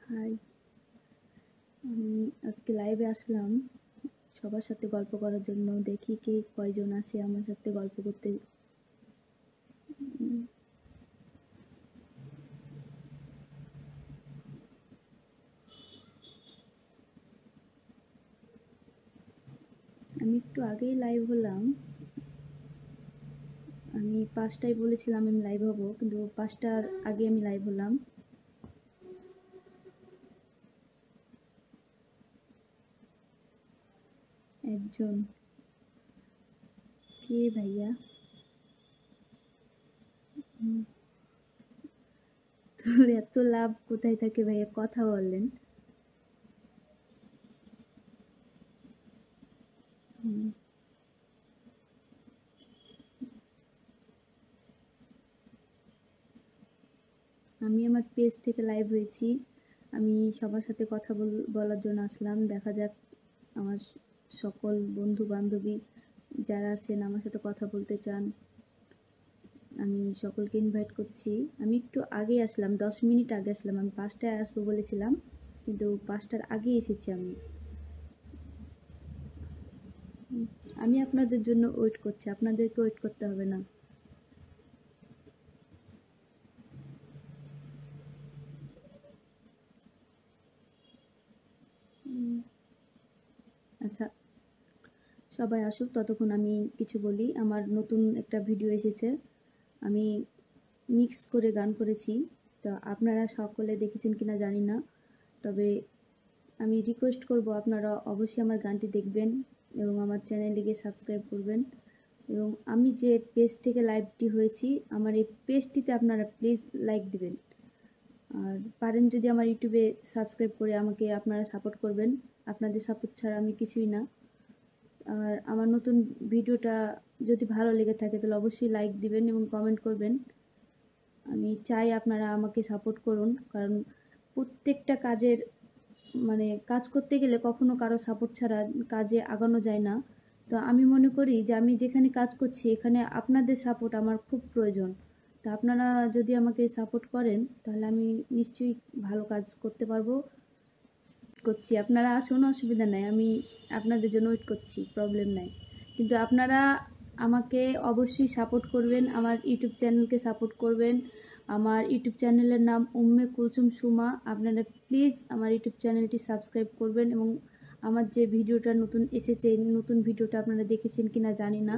High আমি আজকে লাইভে আসলাম। সবার সাথে গল্প করার জন্য দেখি কে কয়জন আছে, আমার সাথে গল্প করতে। আমি একটু আগেই লাইভ হলাম। আমি পাঁচটায় বলেছিলাম আমি লাইভ হব, কিন্তু পাঁচটার আগে আমি লাইভ হলাম। একজন। কে ভাইয়া? তোর এত লাভ কোথায় থাকে ভাইয়া? কথা বললেন আমি আমার পেজ থেকে লাইভ হয়েছি। আমি সবার সাথে কথা বল- বলার জন্য আসলাম। দেখা যাক আমার সকল বন্ধু বান্ধবী যারা আছেন, আমার সাথে কথা বলতে চান, আমি সকলকে ইনভাইট করছি। আমি একটু আগে আসলাম, দশ মিনিট আগে আসলাম। আমি পাঁচটায় আসব বলেছিলাম, কিন্তু পাঁচটার আগে এসেছি আমি। আমি আপনাদের জন্য ওয়েট করছি, আপনাদেরকে ওয়েট করতে হবে না উম, আচ্ছা সবাই আসুক, ততক্ষণ আমি কিছু বলি। আমার নতুন একটা ভিডিও এসেছে। আমি মিক্স করে গান করেছি। তো আপনারা সকলে দেখেছেন কিনা জানি না। তবে আমি রিকোয়েস্ট করব আপনারা অবশ্যই আমার গানটি দেখবেন এবং আমার চ্যানেলটিকে সাবস্ক্রাইব করবেন। এবং আমি যে পেজ থেকে লাইভটি হয়েছি, আমার এই পেজটিতে আপনারা প্লিজ লাইক দিবেন। আর পারেন যদি আমার ইউটিউবে সাবস্ক্রাইব করে আমাকে আপনারা সাপোর্ট করবেন। আপনাদের সাপোর্ট ছাড়া আমি কিছুই না। আর আমার নতুন ভিডিওটা যদি ভালো লেগে থাকে, তাহলে অবশ্যই লাইক দিবেন এবং কমেন্ট করবেন। আমি চাই আপনারা আমাকে সাপোর্ট করুন, কারণ প্রত্যেকটা কাজের মানে কাজ করতে গেলে কখনো কারও সাপোর্ট ছাড়া কাজে আগানো যায় না। তো আমি মনে করি যে আমি যেখানে কাজ করছি, এখানে আপনাদের সাপোর্ট আমার খুব প্রয়োজন। তো আপনারা যদি আমাকে সাপোর্ট করেন, তাহলে আমি নিশ্চয়ই ভালো কাজ করতে পারব। করছি। আপনারা আসুন, অসুবিধা নাই। আমি আপনাদের জন্য ওয়েট করছি প্রবলেম নাই। কিন্তু আপনারা আমাকে অবশ্যই সাপোর্ট করবেন, আমার ইউটিউব চ্যানেলকে সাপোর্ট করবেন। আমার ইউটিউব চ্যানেলের নাম উম্মে কুলসুম সুমা। আপনারা প্লিজ আমার ইউটিউব চ্যানেলটি সাবস্ক্রাইব করবেন এবং আমার যে ভিডিওটা নতুন এসেছে, নতুন ভিডিওটা আপনারা দেখেছেন কি না জানি না।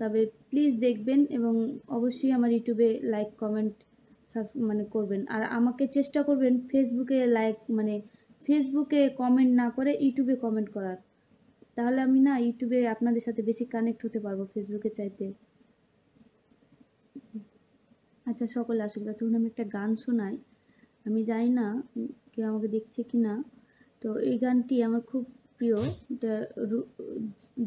তবে প্লিজ দেখবেন এবং অবশ্যই আমার ইউটিউবে লাইক কমেন্ট মানে করবেন। আর আমাকে চেষ্টা করবেন ফেসবুকে লাইক মানে ফেসবুকে কমেন্ট না করে ইউটিউবে কমেন্ট করার। তাহলে আমি না ইউটিউবে আপনাদের সাথে বেশি কানেক্ট হতে পারব ফেসবুকে চাইতে। আচ্ছা সকলে আসুক। তখন আমি একটা গান শোনাই। আমি জানি না কেউ আমাকে দেখছে কি না। তো এই গানটি আমার খুব প্রিয়।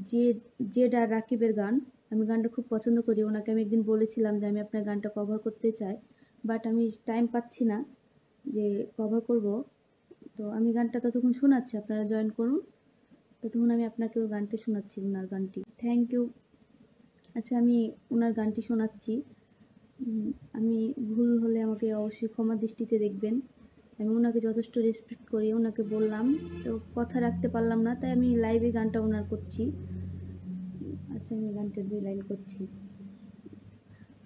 যে জেড আর রাকিবের গান। আমি গানটা খুব পছন্দ করি। ওনাকে আমি একদিন বলেছিলাম যে আমি আপনার গানটা কভার করতে চাই। বাট আমি টাইম পাচ্ছি না যে কভার করব। তো আমি গানটা ততক্ষণ শোনাচ্ছি, আপনারা জয়েন করুন। ততক্ষণ আমি আপনাকে ওই গানটি শোনাচ্ছি ওনার গানটি। থ্যাংক ইউ আচ্ছা আমি ওনার গানটি শোনাচ্ছি। আমি ভুল হলে আমাকে অবশ্যই ক্ষমা দৃষ্টিতে দেখবেন। আমি ওনাকে যথেষ্ট রেসপেক্ট করি ওনাকে বললাম, তো কথা রাখতে পারলাম না, তাই আমি লাইভে গানটা ওনার করছি। আচ্ছা আমি গানটা দুই লাইন করছি।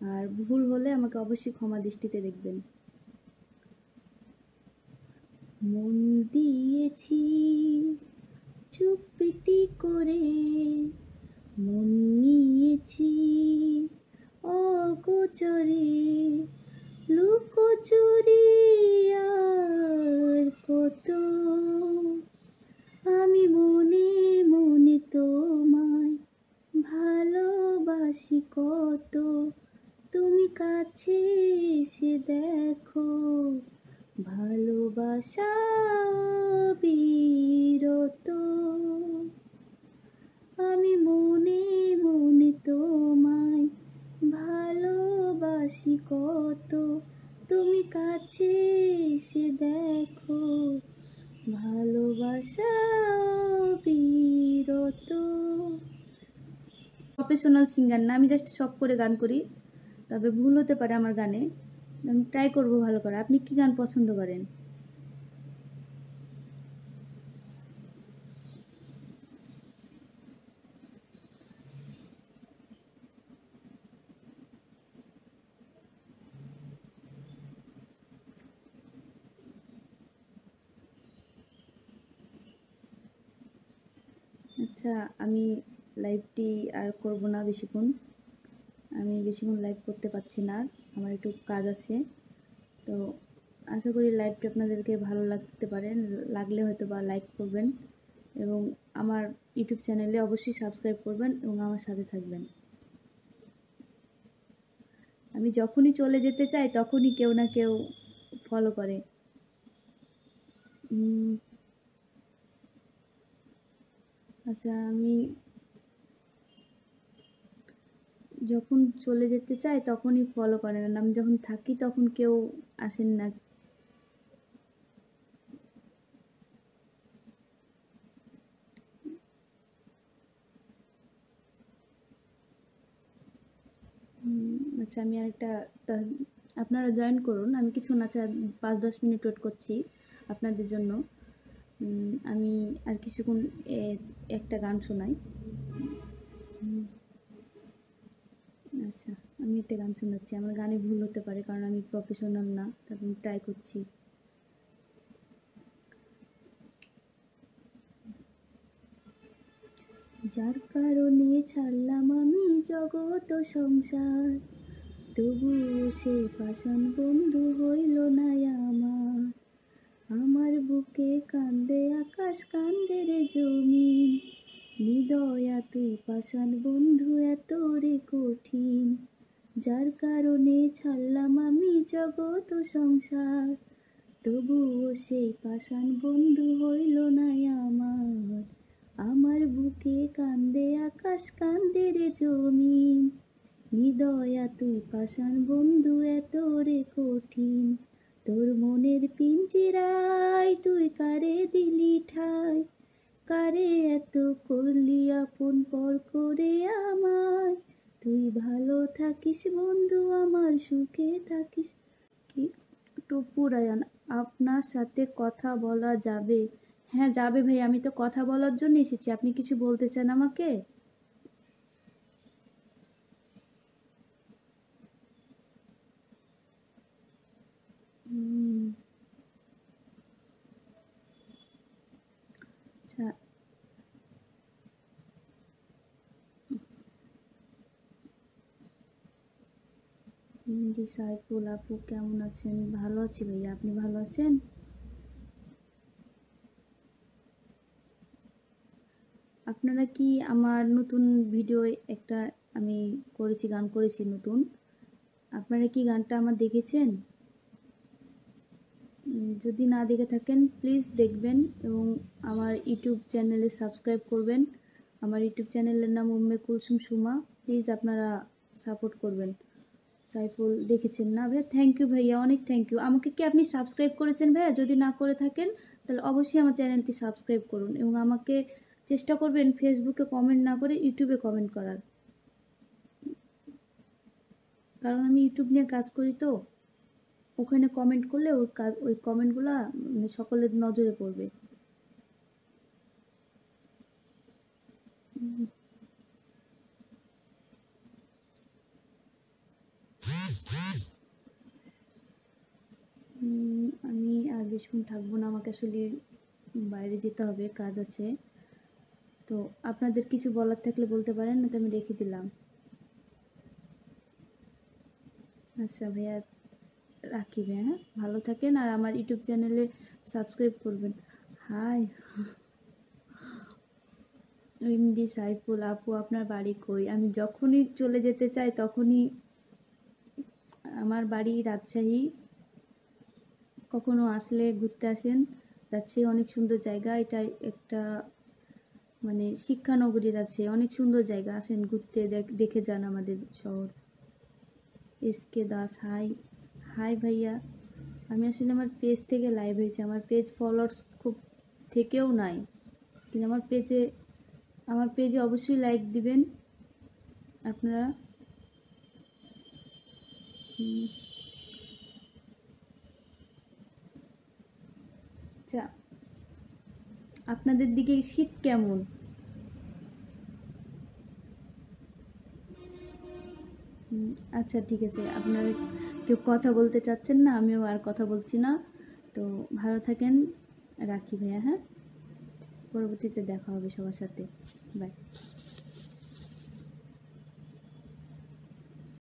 আর ভুল হলে আমাকে অবশ্যই ক্ষমা দৃষ্টিতে দেখবেন। মন দিয়েছি চুপিটি করে, মন নিয়েছি অগোচরে, লুকোচুরি আর কত। আমি মনে মনে তোমায় ভালোবাসি কত। তুমি কাছে এসে দেখো ভালোবাসা আমি মনে মনে তোমায় ভালোবাসি কত। তুমি কাছে এসে দেখো ভালোবাসা প্রফেশনাল সিঙ্গার না, আমি জাস্ট শখ করে গান করি। তবে ভুল হতে পারে আমার গানে। আমি ট্রাই করব ভালো করে। আপনি কি গান পছন্দ করেন? আচ্ছা আমি লাইভটি আর করব না বেশিক্ষণ। আমি বেশিক্ষণ লাইভ করতে পারছি না, আমার একটু কাজ আছে। তো আশা করি লাইভটি আপনাদেরকে ভালো লাগতে পারে, লাগলে হয়তো বা লাইক করবেন এবং আমার ইউটিউব চ্যানেলে অবশ্যই সাবস্ক্রাইব করবেন এবং আমার সাথে থাকবেন। আমি যখনই চলে যেতে চাই, তখনই কেউ না কেউ ফলো করে। আচ্ছা আমি যখন চলে যেতে চাই তখনই ফলো করেন আর আমি যখন থাকি তখন কেউ আসেন না। আচ্ছা আমি আরেকটা আপনারা জয়েন করুন। আমি কিছু আচ্ছা পাঁচ দশ মিনিট ওয়েট করছি আপনাদের জন্য। আমি আর কিছুক্ষণ একটা গান শোনাই উম, আচ্ছা আমি একটা গান শোনাচ্ছি। আমার গানে ভুল হতে পারে, কারণ আমি প্রফেশনাল না তারপর আমি ট্রাই করছি। যার কারণে ছাড়লাম আমি জগত সংসার, তবুও সে পাষাণ বন্ধু হইল না আমার। আমার বুকে কান্দে আকাশ, কান্দে রে জমি নিদয়া তুই পাষাণ বন্ধু, এত রে কঠিন। যার কারণে ছাড়লাম আমি জগত সংসার। তবুও সেই পাষাণ বন্ধু হইল না আমার। আমার বুকে কান্দে আকাশ, কান্দে রে জমিন। হৃদয়া তুই পাষাণ বন্ধু, এত রে কঠিন। তোর মনের পিঞ্জিরায় তুই কারে দিলি ঠাই? কারে এত করলি আপন পর করে আমায়? তুই ভালো থাকিস বন্ধু, আমার সুখে থাকিস। কি? টুপুরায়ন আপনার সাথে কথা বলা যাবে। হ্যাঁ যাবে ভাই, আমি তো কথা বলার জন্য এসেছি। আপনি কিছু বলতে চান আমাকে? আচ্ছা সাইফুল আপু, কেমন আছেন? ভালো আছি ভাইয়া, আপনি ভালো আছেন? আপনারা কি আমার নতুন ভিডিও একটা আমি করেছি, গান করেছি নতুন? আপনারা কি গানটা আমার দেখেছেন? যদি না দেখে থাকেন প্লিজ দেখবেন এবং আমার ইউটিউব চ্যানেলে সাবস্ক্রাইব করবেন। আমার ইউটিউব চ্যানেলের নাম উম্মে কুলসুম সুমা। প্লিজ আপনারা সাপোর্ট করবেন। সাইফুল দেখেছেন। না ভাইয়া থ্যাংক ইউ ভাইয়া, অনেক থ্যাংক ইউ আমাকে কি আপনি সাবস্ক্রাইব করেছেন ভাইয়া? যদি না করে থাকেন, তাহলে অবশ্যই আমার চ্যানেলটি সাবস্ক্রাইব করুন এবং আমাকে চেষ্টা করবেন ফেসবুকে কমেন্ট না করে ইউটিউবে কমেন্ট করার। কারণ আমি ইউটিউব নিয়ে কাজ করি তো, ওখানে কমেন্ট করলে ওই কাজ, ওই কমেন্টগুলো মানে সকলের নজরে পড়বে। আমি আর বেশিক্ষণ থাকব না, আমাকে আসলে বাইরে যেতে হবে, কাজ আছে। তো আপনাদের কিছু বলার থাকলে বলতে পারেন না তো আমি রেখে দিলাম। আচ্ছা ভাইয়া, রাখি ভাইয়া হ্যাঁ? ভালো থাকেন আর আমার ইউটিউব চ্যানেলে সাবস্ক্রাইব করবেন। হাই এমডি সাইফুল আপু, আপনার বাড়ি কই? আমি যখনই চলে যেতে চাই, তখনই আমার বাড়ি রাজশাহী। কখনো আসলে ঘুরতে আসেন। রাজশাহী অনেক সুন্দর জায়গা। এটা একটা মানে শিক্ষানগরী রাজশাহী। অনেক সুন্দর জায়গা। আসেন ঘুরতে, দেখে যান আমাদের শহর। S K Das, hi hi ভাইয়া। আমি আসলে আমার পেজ থেকে লাইভ হয়েছে। আমার পেজ ফলোয়ার্স খুব থেকেও নাই। কিন্তু আমার পেজে আমার পেজে অবশ্যই লাইক দিবেন। আপনারা আচ্ছা আপনাদের দিকে শীত কেমন? আচ্ছা ঠিক আছে। আপনারা কেউ কথা বলতে চাচ্ছেন না, আমিও আর কথা বলছি না। তো ভালো থাকেন, রাখি ভাইয়া হ্যাঁ? পরবর্তীতে দেখা হবে সবার সাথে। বাই।